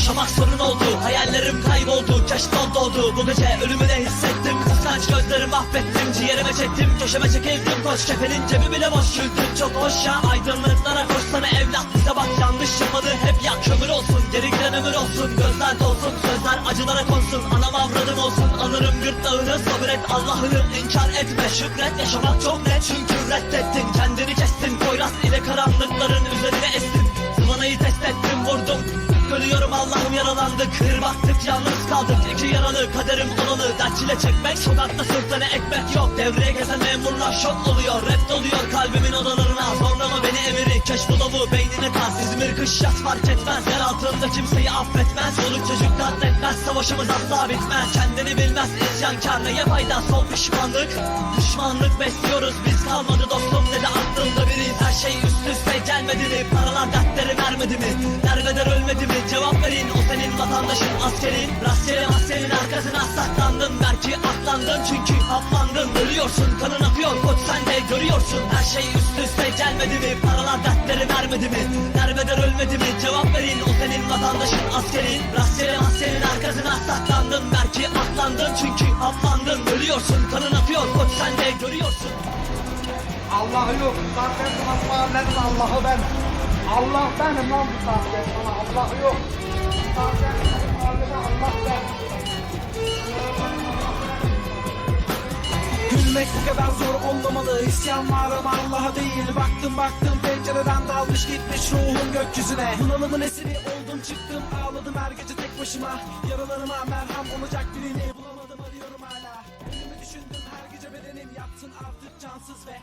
Yaşamak sorun oldu Hayallerim kayboldu Keşfol doldu Bu gece ölümü de hissettim Kıskanç gözlerimi affettim Ciğerime çektim Köşeme çekildim. Koş kefenin cebi bile boş Güldüm çok hoş ya. Aydınlıklara koşsana evlat Bize bak yanlış yapmadı Hep yak kömür olsun Geri giden ömür olsun Gözler dolsun Sözler acılara konsun. Anam avradım olsun Anırım gırtlağını Sabret Allah'ını inkar etme. Şükret yaşamak çok net Çünkü reddettin Kendini kestin. Koyraz ile karanlıkları yaralandık Kır baktık yalnız kaldık İki yaralı kaderim olalı Dert çile çekmek Sokakta sırtına ekmek yok. Devreye gezen memurlar şok oluyor Rap doluyor kalbimin odalarına. Zorlama beni emiri Keşfulavu beynine kas İzmir kış yaz fark etmez Yer altında kimseyi affetmez. Soluk çocuk katletmez Savaşımız asla bitmez. Kendini bilmez isyankar Neye fayda. Son pişmanlık Düşmanlık besliyoruz. Biz kalmadı dostum dedi aklımda biri. Her şey üst üste gelmedi mi? Paralar dertleri vermedi mi? Derbeder vatandaşın askerin Rastgele maskenin arkasına saklandın. Belki atlandın çünkü haplandın Ölüyorsun kanın akıyor. Koç sen de görüyorsun. Her şey üst üste gelmedi mi? Paralar dertleri vermedi mi? Derbeder ölmedi mi? Cevap verin. O senin vatandaşın askerin. Rastgele maskenin arkasına saklandın. Belki atlandın çünkü haplandın Ölüyorsun kanın akıyor. Koç sen de görüyorsun. Allah'ı yok. Zaten Allah'ı ben. Allah benim lan bu saatten sana. Allah'ı yok. Gülmek bu kadar zor olmamalı. İsyan varım Allah'a değil. Baktım baktım pencereden dalmış gitmiş ruhum gökyüzüne. Bunalımın esiri oldum çıktım ağladım her gece tek başıma. Yaralarıma merhem olacak birini bulamadım arıyorum hala. Ölümü düşündüm her gece bedenim yatsın artık cansız ve